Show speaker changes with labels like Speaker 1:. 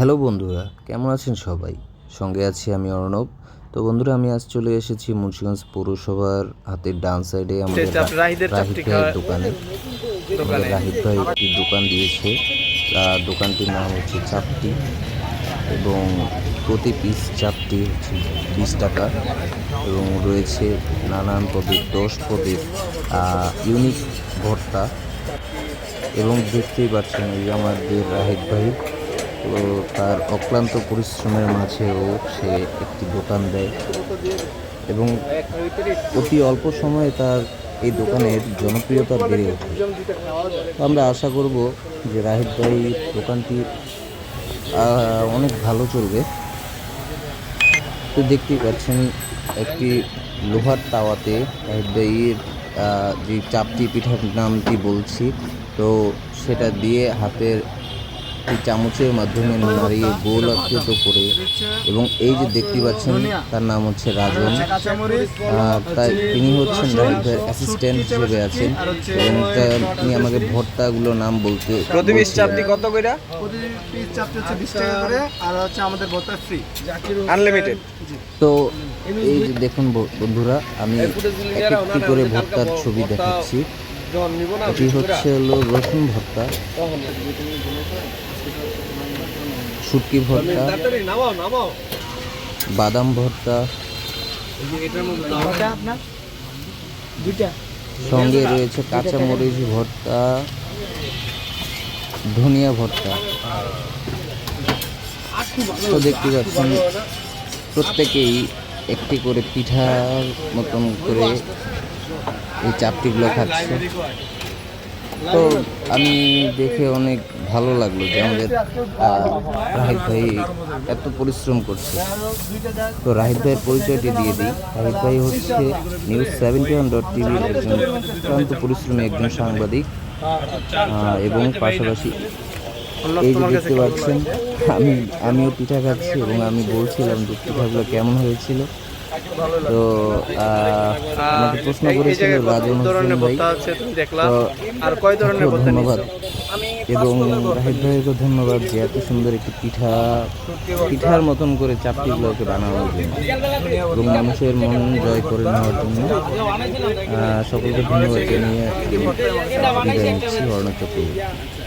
Speaker 1: Hello বন্ধুরা কেমন আছেন সবাই? সঙ্গে আছি আমি অর্ণব। তো বন্ধুরা আমি আজ চলে এসেছি মুন্সিগঞ্জ পৌরসভার হাতের ডান সাইডে আমাদের রাহিদ ভাইয়ের দোকানে। রাহিদ ভাই একটি দোকান দিয়েছে। আর দোকানটির নাম হচ্ছে চাপটি এবং প্রতি পিস চাপটি হচ্ছে বিশ টাকা এবং রয়েছে নানান পদের দশ পদের ইউনিক ভর্তা এবং দেখতেই পাচ্ছেন এই আমাদের রাহিদ ভাই। তো তার অক্লান্ত পরিশ্রমের মাঝেও সে একটি দোকান দেয়। এবং অতি অল্প সময়ে তার এই দোকানের জনপ্রিয়তা বেড়ে ওঠে। আমরা আশা করব যে রাহিদ ভাই দোকানটি অনেক ভালো চলবে। তো দেখতেই পাচ্ছেন একটি লোহার তাওয়াতে রাহিদ ভাইয়ের যে চাপটি পিঠার নামটি বলছি, তো সেটা দিয়ে হাতের এই চামচের মাধ্যমে নাড়িয়ে গোল আকৃত করে এবং এই যে দেখতে পাচ্ছেন তার নাম হচ্ছে রাজন। আহ, তাই তিনি হচ্ছেন ভাইয়ের অ্যাসিস্ট্যান্ট হিসেবে আছেন এবং তা- তিনি আমাকে ভর্তাগুলোর নাম বলতে
Speaker 2: প্রতি পিস চাপটি কত কইরা?
Speaker 3: প্রতি পিস চাপটি হচ্ছে বিশ টাকা করে আর হচ্ছে আমাদের ভর্তা ফ্রি
Speaker 2: আনলিমিটেড
Speaker 1: তো এই যে দেখুন বন্ধুরা আমি এক একটি করে ভর্তার ছবি দেখাচ্ছি। এটি হচ্ছে হলো রসুন ভর্তা। শুটকি ভর্তা, বাদাম ভর্তা, সঙ্গে রয়েছে কাঁচা মরিচ ভর্তা, ধনিয়া ভর্তা। তো দেখতে পাচ্ছেন প্রত্যেকেই একটি করে পিঠার মতন করে এই চাপটিগুলো খাচ্ছে। তো আমি দেখে অনেক ভালো লাগল যে আমাদের রাহিদ ভাই এত পরিশ্রম করছে। তো রাহিদ ভাইয়ের পরিচয়টি দিয়ে দিই। রাহিদ ভাই হচ্ছে নিউজ সেভেন্টি ওয়ান ডট টিভির একজন অত্যন্ত পরিশ্রমী একজন সাংবাদিক এবং পাশাপাশি এই যে দেখতে পাচ্ছেন আমি আমিও পিঠা খাচ্ছি এবং আমি বলছিলাম যে পিঠাগুলো কেমন হয়েছিল। তো আমাকে প্রশ্ন করেছিল রাজন হোসেন ভাই। তো
Speaker 2: আর কয় ধরনের
Speaker 1: ধন্যবাদ? এবং রাহিদ ভাইকে ধন্যবাদ যে এত সুন্দর একটি পিঠা পিঠার মতন করে চাপটি চাপটিগুলোকে বানানোর জন্য। এবং মানুষের মন জয় করে নেওয়ার জন্য সকলকে ধন্যবাদ জানিয়ে বিদায় নিচ্ছি